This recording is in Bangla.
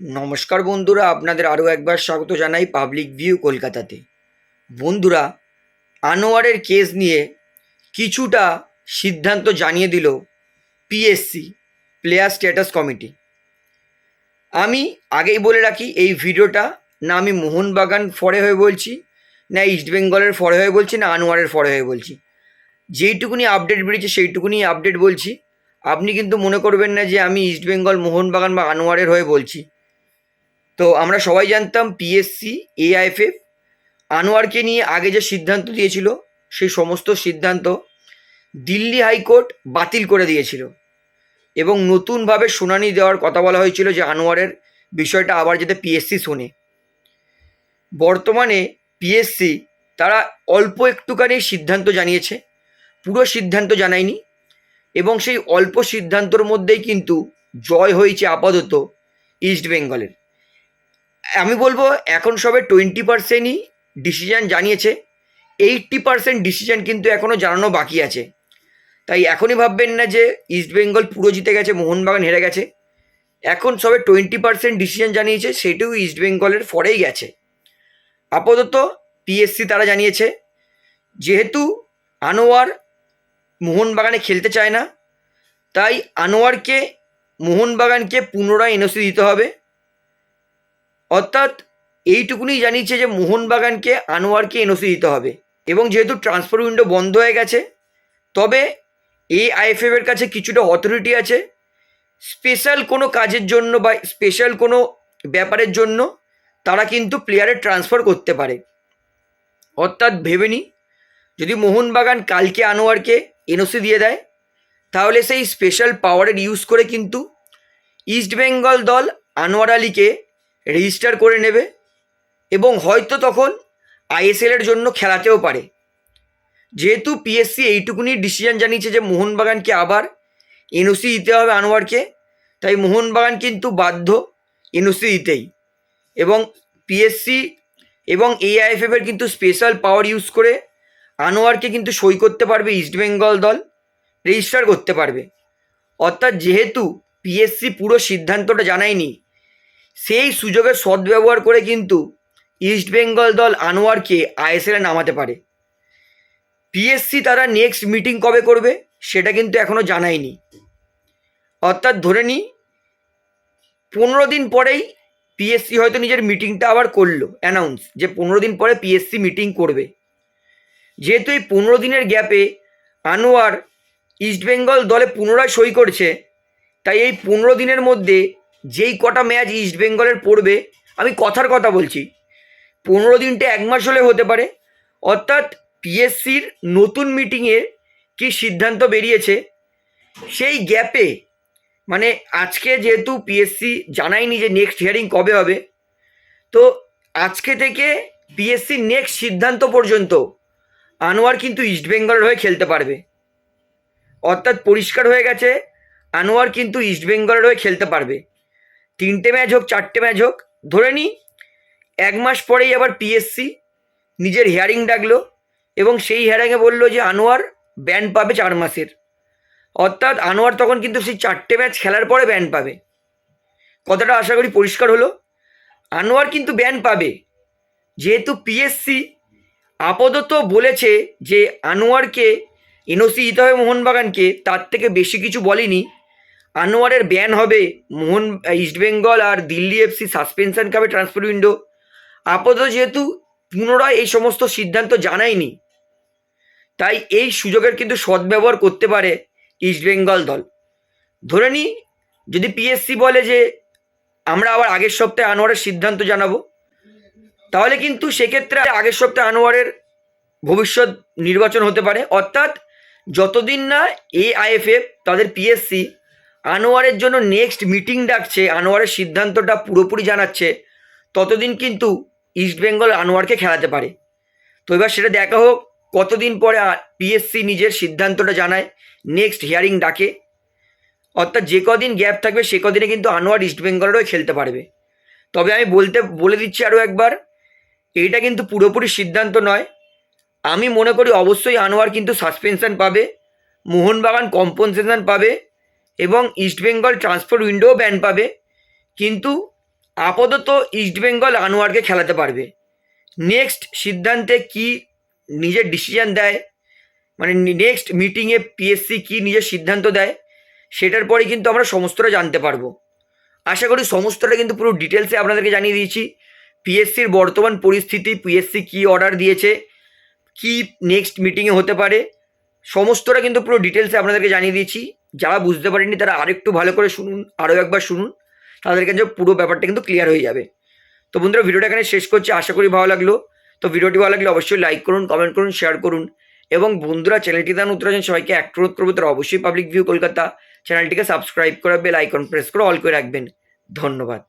নমস্কার বন্ধুরা, আপনাদের আরও একবার স্বাগত জানাই পাবলিক ভিউ কলকাতাতে। বন্ধুরা, আনোয়ারের কেস নিয়ে কিছুটা সিদ্ধান্ত জানিয়ে দিল পিএসসি প্লেয়ার স্ট্যাটাস কমিটি আমি আগেই বলে রাখি, এই ভিডিওটা না আমি মোহনবাগান ফরে হয়ে বলছি, না ইস্টবেঙ্গলের ফরে হয়ে বলছি, না আনোয়ারের ফরে হয়ে বলছি। যেইটুকুনি আপডেট বেরিয়েছে, সেইটুকুনি আপডেট বলছি। আপনি কিন্তু মনে করবেন না যে আমি ইস্টবেঙ্গল মোহনবাগান বা আনোয়ারের হয়ে বলছি। তো আমরা সবাই জানতাম পিএসসি এআইএফএফ আনোয়ারকে নিয়ে আগে যে সিদ্ধান্ত দিয়েছিল, সেই সমস্ত সিদ্ধান্ত দিল্লি হাইকোর্ট বাতিল করে দিয়েছিল। এবং নতুনভাবে শুনানি দেওয়ার কথা বলা হয়েছিল যে আনোয়ারের বিষয়টা আবার যাতে পিএসসি শোনে। বর্তমানে পিএসসি তারা অল্প একটুখানি সিদ্ধান্ত জানিয়েছে, পুরো সিদ্ধান্ত জানায়নি এবং সেই অল্প সিদ্ধান্তর মধ্যেই কিন্তু জয় হয়েছে আপাতত ইস্ট বেঙ্গলের আমি বলব, এখন সবে টোয়েন্টি পার্সেন্টই ডিসিশান জানিয়েছে। এইট্টি পার্সেন্ট ডিসিশান কিন্তু এখনও জানানো বাকি আছে। তাই এখনই ভাববেন না যে ইস্ট বেঙ্গল পুরো জিতে গেছে, মোহনবাগান হেরে গেছে। এখন সবে টোয়েন্টি পার্সেন্ট ডিসিশন জানিয়েছে, সেটিও ইস্ট বেঙ্গলের ফরেই গেছে। আপাতত পিএসসি তারা জানিয়েছে, যেহেতু আনোয়ার মোহনবাগানে খেলতে চায় না, তাই আনোয়ারকে, মোহনবাগানকে পুনরায় এনওসি দিতে হবে। অর্থাৎ এইটুকুনি জানিয়েছে যে মোহনবাগানকে আনোয়ারকে এনওসি দিতে হবে। এবং যেহেতু ট্রান্সফার উইন্ডো বন্ধ হয়ে গেছে, তবে এই আইএফএফের কাছে কিছুটা অথরিটি আছে। স্পেশাল কোনো কাজের জন্য বা স্পেশাল কোনো ব্যাপারের জন্য তারা কিন্তু প্লেয়ারের ট্রান্সফার করতে পারে। অর্থাৎ ভেবে নি, যদি মোহনবাগান কালকে আনোয়ারকে এনওসি দিয়ে দেয়, তাহলে সেই স্পেশাল পাওয়ারের ইউজ করে কিন্তু ইস্টবেঙ্গল দল আনোয়ার আলীকে রেজিস্টার করে নেবে এবং হয়তো তখন আইএসএলের জন্য খেলাতেও পারে। যেহেতু পিএসসি এইটুকুনি ডিসিশন জানিয়েছে যে মোহনবাগানকে আবার এনওসি দিতে হবে আনোয়ারকে, তাই মোহনবাগান কিন্তু বাধ্য এনওসি দিতেই। এবং পিএসসি এবং এআইএফএফের কিন্তু স্পেশাল পাওয়ার ইউজ করে আনোয়ারকে কিন্তু সই করতে পারবে ইস্টবেঙ্গল দল রেজিস্টার করতে পারবে। অর্থাৎ যেহেতু পিএসসি পুরো সিদ্ধান্তটা জানায়নি সেই সুযোগের সদ্ব্যবহার করে কিন্তু ইস্টবেঙ্গল দল আনোয়ারকে আইএসএলে নামাতে পারে। পিএসসি তারা নেক্সট মিটিং কবে করবে সেটা কিন্তু এখনও জানায়নি। অর্থাৎ ধরে নিই পনেরো দিন পরেই পিএসসি হয়তো নিজের মিটিংটা আবার করল অ্যানাউন্স যে পনেরো দিন পরে পিএসসি মিটিং করবে। যেহেতু এই পনেরো দিনের গ্যাপে আনোয়ার ইস্টবেঙ্গল দলে পুনরায় সই করছে, তাই এই পনেরো দিনের মধ্যে যেই কটা ম্যাচ ইস্টবেঙ্গলের পড়বে, আমি কথার কথা বলছি। পনেরো দিনটা এক মাস হলে হতে পারে। অর্থাৎ পিএসসির নতুন মিটিংয়ে কি সিদ্ধান্ত বেরিয়েছে, সেই গ্যাপে মানে আজকে যেহেতু পিএসসি জানায়নি যে নেক্সট হিয়ারিং কবে হবে, তো আজকে থেকে পিএসসি নেক্সট সিদ্ধান্ত পর্যন্ত আনোয়ার কিন্তু ইস্টবেঙ্গলের হয়ে খেলতে পারবে। অর্থাৎ পরিষ্কার হয়ে গেছে, আনোয়ার কিন্তু ইস্টবেঙ্গলের হয়ে খেলতে পারবে। তিনটে ম্যাচ হোক, চারটে ম্যাচ হোক, ধরে নিই এক মাস পরেই আবার পিএসসি নিজের হিয়ারিং ডাকলো এবং সেই হিয়ারিংয়ে বলল যে আনোয়ার ব্যান পাবে চার মাসের। অর্থাৎ আনোয়ার তখন কিন্তু সেই চারটে ম্যাচ খেলার পরে ব্যান পাবে। কথাটা আশা করি পরিষ্কার হলো। আনোয়ার কিন্তু ব্যান পাবে। যেহেতু পিএসসি আপাতত বলেছে যে আনোয়ারকে এনওসি দিতে হবে মোহনবাগানকে, তার থেকে বেশি কিছু বলেনি। আনোয়ারের ব্যান হবে। মোহন ইস্টবেঙ্গল আর দিল্লি এফসি সাসপেনশন খাবে ট্রান্সফার উইন্ডো আপাতত যেহেতু পুনরায় এই সমস্ত সিদ্ধান্ত জানায়নি, তাই এই সুযোগের কিন্তু সদ্ব্যবহার করতে পারে ইস্টবেঙ্গল দল। ধরে নিই যদি পিএসসি বলে যে আমরা আবার আগের সপ্তাহে আনোয়ারের সিদ্ধান্ত জানাব, তাহলে কিন্তু সেক্ষেত্রে আগের সপ্তাহে আনোয়ারের ভবিষ্যৎ নির্বাচন হতে পারে। অর্থাৎ যতদিন না এআইএফএফ তাদের পিএসসি আনোয়ারের জন্য নেক্সট মিটিং ডাকছে, আনোয়ারের সিদ্ধান্তটা পুরোপুরি জানাচ্ছে, ততদিন কিন্তু ইস্টবেঙ্গল আনোয়ারকে খেলাতে পারে। তো এবার সেটা দেখা হোক, কতদিন পরে পিএসসি নিজের সিদ্ধান্তটা জানায় নেক্সট হিয়ারিং ডাকে। অর্থাৎ যে কদিন গ্যাপ থাকবে, সে কদিনে কিন্তু আনোয়ার ইস্টবেঙ্গলেরও খেলতে পারবে। তবে আমি বলতে, বলে দিচ্ছি আরও একবার, এইটা কিন্তু পুরোপুরি সিদ্ধান্ত নয়। আমি মনে করি অবশ্যই আনোয়ার কিন্তু সাসপেনশন পাবে, মোহনবাগান কম্পনসেশন পাবে এবং ইস্টবেঙ্গল ট্রান্সফার উইন্ডোও ব্যান পাবে, কিন্তু আপাতত ইস্টবেঙ্গল আনোয়ারকে খেলাতে পারবে। নেক্সট সিদ্ধান্তে কি নিজের ডিসিশন দেয়? মানে নেক্সট মিটিংয়ে পিএসসি কি নিজের সিদ্ধান্ত দেয়? সেটার পরে কিন্তু আমরা সমস্তটা জানতে পারব। আশা করি সমস্তটা কিন্তু পুরো ডিটেলসে আপনাদেরকে জানিয়ে দিয়েছি। পিএসসির বর্তমান পরিস্থিতি পিএসসি কি অর্ডার দিয়েছে, কি নেক্সট মিটিংয়ে হতে পারে, সমস্তটা কিন্তু পুরো ডিটেলসে আপনাদেরকে জানিয়ে দিয়েছি। যারা বুঝতে পারেনি তারা আরেকটু ভালো করে শুনুন আরও একবার শুনুন, তাদের কাছে পুরো ব্যাপারটা কিন্তু ক্লিয়ার হয়ে যাবে। তো বন্ধুরা, ভিডিওটা এখানে শেষ করছি, আশা করি ভালো লাগল। তো ভিডিওটি ভালো লাগলে অবশ্যই লাইক করুন কমেন্ট করুন শেয়ার করুন। এবং বন্ধুরা চ্যানেলটি দান উত্তর আছেন, সবাইকে এক অনুরোধ করব তারা অবশ্যই পাবলিক ভিউ কলকাতা চ্যানেলটিকে সাবস্ক্রাইব করে বেল আইকন প্রেস করে অল করে রাখবেন। ধন্যবাদ।